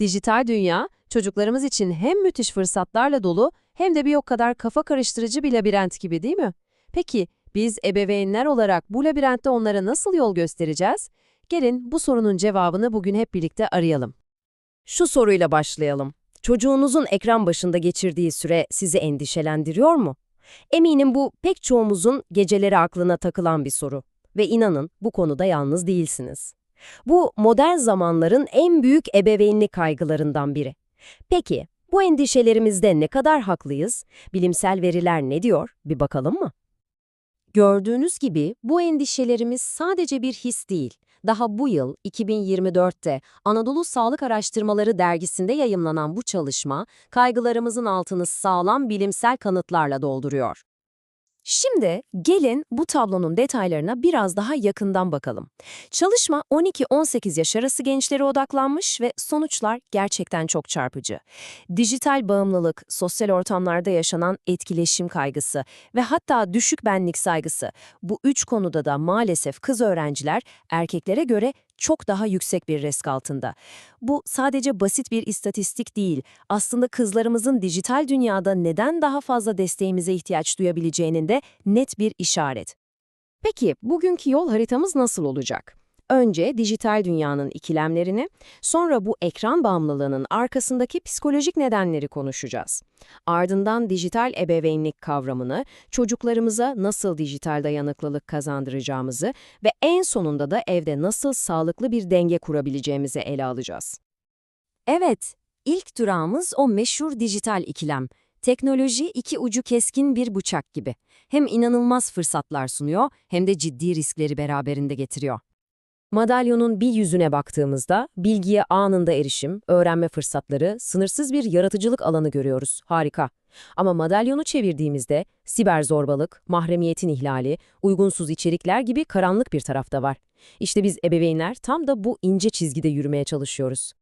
Dijital dünya, çocuklarımız için hem müthiş fırsatlarla dolu hem de bir o kadar kafa karıştırıcı bir labirent gibi değil mi? Peki, biz ebeveynler olarak bu labirentte onlara nasıl yol göstereceğiz? Gelin bu sorunun cevabını bugün hep birlikte arayalım. Şu soruyla başlayalım. Çocuğunuzun ekran başında geçirdiği süre sizi endişelendiriyor mu? Eminim bu pek çoğumuzun geceleri aklına takılan bir soru. Ve inanın bu konuda yalnız değilsiniz. Bu modern zamanların en büyük ebeveynlik kaygılarından biri. Peki bu endişelerimizde ne kadar haklıyız? Bilimsel veriler ne diyor? Bir bakalım mı? Gördüğünüz gibi bu endişelerimiz sadece bir his değil. Daha bu yıl 2024'te Anadolu Sağlık Araştırmaları dergisinde yayımlanan bu çalışma kaygılarımızın altını sağlam bilimsel kanıtlarla dolduruyor. Şimdi gelin bu tablonun detaylarına biraz daha yakından bakalım. Çalışma 12-18 yaş arası gençlere odaklanmış ve sonuçlar gerçekten çok çarpıcı. Dijital bağımlılık, sosyal ortamlarda yaşanan etkileşim kaygısı ve hatta düşük benlik saygısı. Bu üç konuda da maalesef kız öğrenciler erkeklere göre çok daha yüksek bir risk altında. Bu sadece basit bir istatistik değil, aslında kızlarımızın dijital dünyada neden daha fazla desteğimize ihtiyaç duyabileceğinin de net bir işaret. Peki bugünkü yol haritamız nasıl olacak? Önce dijital dünyanın ikilemlerini, sonra bu ekran bağımlılığının arkasındaki psikolojik nedenleri konuşacağız. Ardından dijital ebeveynlik kavramını, çocuklarımıza nasıl dijital dayanıklılık kazandıracağımızı ve en sonunda da evde nasıl sağlıklı bir denge kurabileceğimizi ele alacağız. Evet, ilk durağımız o meşhur dijital ikilem. Teknoloji iki ucu keskin bir bıçak gibi. Hem inanılmaz fırsatlar sunuyor hem de ciddi riskleri beraberinde getiriyor. Madalyonun bir yüzüne baktığımızda bilgiye anında erişim, öğrenme fırsatları, sınırsız bir yaratıcılık alanı görüyoruz. Harika. Ama madalyonu çevirdiğimizde siber zorbalık, mahremiyetin ihlali, uygunsuz içerikler gibi karanlık bir tarafta var. İşte biz ebeveynler tam da bu ince çizgide yürümeye çalışıyoruz.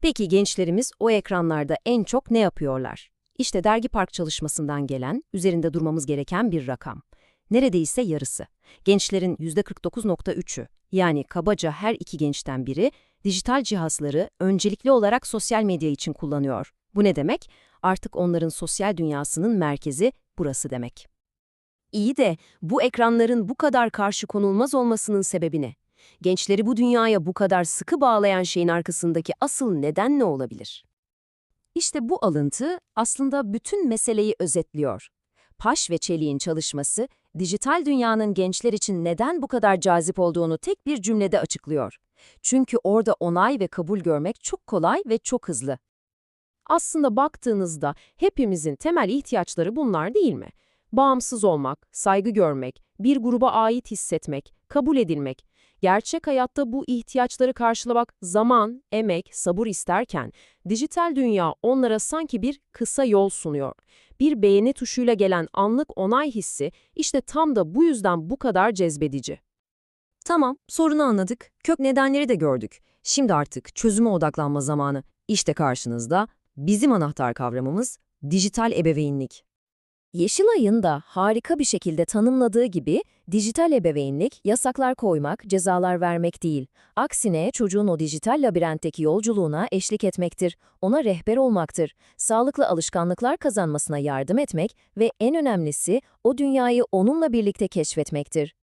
Peki gençlerimiz o ekranlarda en çok ne yapıyorlar? İşte Dergi Park çalışmasından gelen, üzerinde durmamız gereken bir rakam. Neredeyse yarısı. Gençlerin %49.3'ü, yani kabaca her iki gençten biri, dijital cihazları öncelikli olarak sosyal medya için kullanıyor. Bu ne demek? Artık onların sosyal dünyasının merkezi burası demek. İyi de bu ekranların bu kadar karşı konulmaz olmasının sebebi ne? Gençleri bu dünyaya bu kadar sıkı bağlayan şeyin arkasındaki asıl neden ne olabilir? İşte bu alıntı aslında bütün meseleyi özetliyor. Paş ve Çelik'in çalışması, dijital dünyanın gençler için neden bu kadar cazip olduğunu tek bir cümlede açıklıyor. Çünkü orada onay ve kabul görmek çok kolay ve çok hızlı. Aslında baktığınızda hepimizin temel ihtiyaçları bunlar değil mi? Bağımsız olmak, saygı görmek, bir gruba ait hissetmek, kabul edilmek. Gerçek hayatta bu ihtiyaçları karşılamak zaman, emek, sabır isterken, dijital dünya onlara sanki bir kısa yol sunuyor. Bir beğeni tuşuyla gelen anlık onay hissi işte tam da bu yüzden bu kadar cezbedici. Tamam, sorunu anladık, kök nedenleri de gördük. Şimdi artık çözüme odaklanma zamanı. İşte karşınızda bizim anahtar kavramımız dijital ebeveynlik. Yeşilay'ın da harika bir şekilde tanımladığı gibi dijital ebeveynlik yasaklar koymak, cezalar vermek değil. Aksine çocuğun o dijital labirentteki yolculuğuna eşlik etmektir, ona rehber olmaktır, sağlıklı alışkanlıklar kazanmasına yardım etmek ve en önemlisi o dünyayı onunla birlikte keşfetmektir.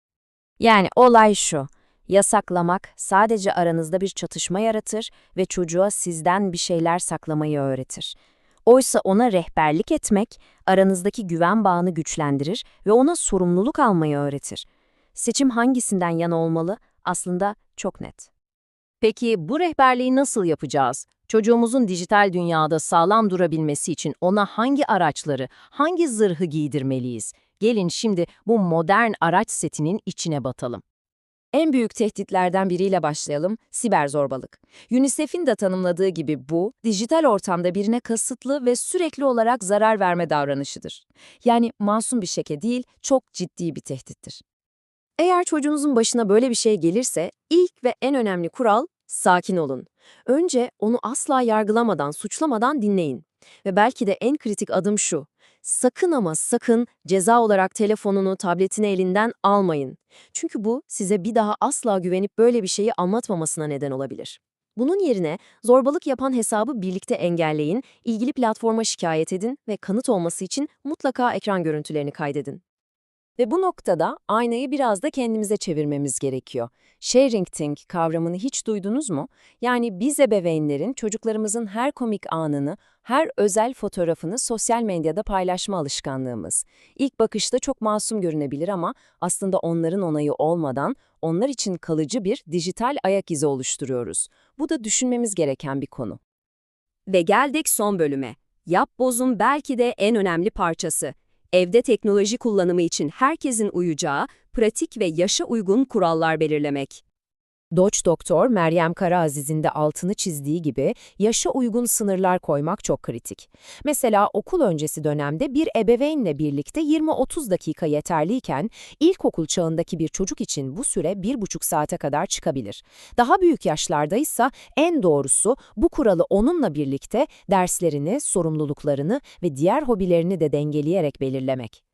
Yani olay şu, yasaklamak sadece aranızda bir çatışma yaratır ve çocuğa sizden bir şeyler saklamayı öğretir. Oysa ona rehberlik etmek, aranızdaki güven bağını güçlendirir ve ona sorumluluk almayı öğretir. Seçim hangisinden yana olmalı? Aslında çok net. Peki bu rehberliği nasıl yapacağız? Çocuğumuzun dijital dünyada sağlam durabilmesi için ona hangi araçları, hangi zırhı giydirmeliyiz? Gelin şimdi bu modern araç setinin içine batalım. En büyük tehditlerden biriyle başlayalım, siber zorbalık. UNICEF'in de tanımladığı gibi bu, dijital ortamda birine kasıtlı ve sürekli olarak zarar verme davranışıdır. Yani masum bir şeke değil, çok ciddi bir tehdittir. Eğer çocuğunuzun başına böyle bir şey gelirse, ilk ve en önemli kural, sakin olun. Önce onu asla yargılamadan, suçlamadan dinleyin. Ve belki de en kritik adım şu, sakın ama sakın ceza olarak telefonunu, tabletini elinden almayın. Çünkü bu size bir daha asla güvenip böyle bir şeyi anlatmamasına neden olabilir. Bunun yerine zorbalık yapan hesabı birlikte engelleyin, ilgili platforma şikayet edin ve kanıt olması için mutlaka ekran görüntülerini kaydedin. Ve bu noktada aynayı biraz da kendimize çevirmemiz gerekiyor. Sharing think kavramını hiç duydunuz mu? Yani biz ebeveynlerin çocuklarımızın her komik anını, her özel fotoğrafını sosyal medyada paylaşma alışkanlığımız. İlk bakışta çok masum görünebilir ama aslında onların onayı olmadan onlar için kalıcı bir dijital ayak izi oluşturuyoruz. Bu da düşünmemiz gereken bir konu. Ve geldik son bölüme. Yap bozun belki de en önemli parçası. Evde teknoloji kullanımı için herkesin uyacağı, pratik ve yaşa uygun kurallar belirlemek. Doç doktor Meryem Karaaziz'in de altını çizdiği gibi yaşa uygun sınırlar koymak çok kritik. Mesela okul öncesi dönemde bir ebeveynle birlikte 20-30 dakika yeterliyken ilkokul çağındaki bir çocuk için bu süre 1,5 saate kadar çıkabilir. Daha büyük yaşlardaysa en doğrusu bu kuralı onunla birlikte derslerini, sorumluluklarını ve diğer hobilerini de dengeleyerek belirlemek.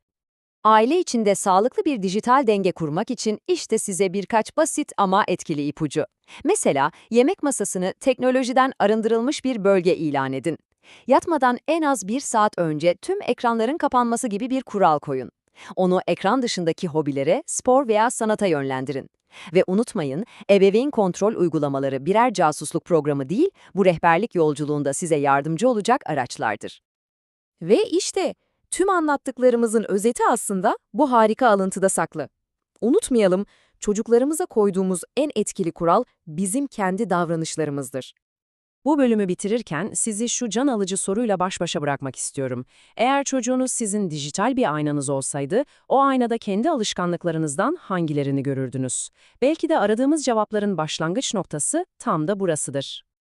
Aile içinde sağlıklı bir dijital denge kurmak için işte size birkaç basit ama etkili ipucu. Mesela yemek masasını teknolojiden arındırılmış bir bölge ilan edin. Yatmadan en az bir saat önce tüm ekranların kapanması gibi bir kural koyun. Onu ekran dışındaki hobilere, spor veya sanata yönlendirin. Ve unutmayın, ebeveyn kontrol uygulamaları birer casusluk programı değil, bu rehberlik yolculuğunda size yardımcı olacak araçlardır. Ve işte Tüm anlattıklarımızın özeti aslında bu harika alıntıda saklı. Unutmayalım, çocuklarımıza koyduğumuz en etkili kural bizim kendi davranışlarımızdır. Bu bölümü bitirirken sizi şu can alıcı soruyla baş başa bırakmak istiyorum. Eğer çocuğunuz sizin dijital bir aynanız olsaydı, o aynada kendi alışkanlıklarınızdan hangilerini görürdünüz? Belki de aradığımız cevapların başlangıç noktası tam da burasıdır.